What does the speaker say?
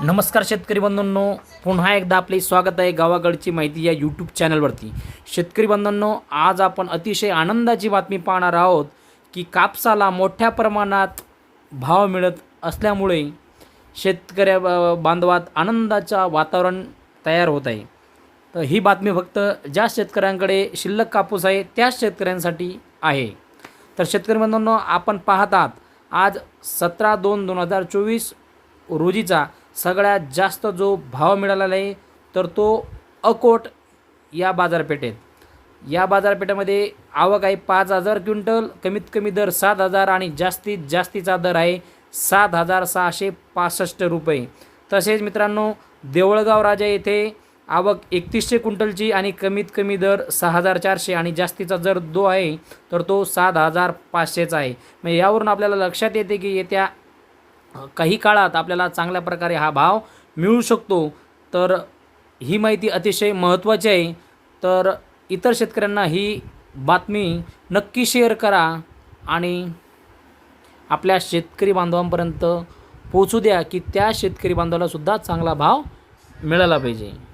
नमस्कार शेतकरी बंधूंनो पुन्हा एकदा आपले स्वागत आहे गावाकडची माहिती या यूट्यूब चॅनलवरती शेतकरी बंधूंनो आज आपण अतिशय आनंदाची बातमी पाहणार आहोत की कापसाला मोठ्या प्रमाणात भाव मिळत असल्यामुळे शेतकऱ्या ब- बांधवात आनंदाचं वातावरण तयार होत आहे. तर ही बातमी फक्त ज्या शेतकऱ्यांकडे शिल्लक कापूस आहे त्याच शेतकऱ्यांसाठी आहे. तर शेतकरी बंधूंनो आपण पाहत आहात आज सतरा दोन दोन हजार चोवीस रोजीचा सगळ्यात जास्त जो भाव मिळालेला आहे तर तो अकोट या बाजारपेठेत. या बाजारपेठेमध्ये आवक आहे पाच हजार क्विंटल कमीत कमी दर सात हजार आणि जास्तीत जास्तीचा दर आहे सात हजार सहाशे पासष्ट रुपये. तसेच मित्रांनो देवळगाव राजा येथे आवक एकतीसशे क्विंटलची आणि कमीत कमी दर सहा हजार चारशे आणि जास्तीचा जर दो आहे तर तो सात हजार पाचशेचा आहे. मग यावरून आपल्याला लक्षात येते की येत्या काही काळात आपल्याला चांगल्या प्रकारे हा भाव मिळू शकतो. तर ही माहिती अतिशय महत्त्वाची आहे. तर इतर शेतकऱ्यांना ही बातमी नक्की शेअर करा आणि आपल्या शेतकरी बांधवांपर्यंत पोचू द्या की त्या शेतकरी बांधवालासुद्धा चांगला भाव मिळाला पाहिजे.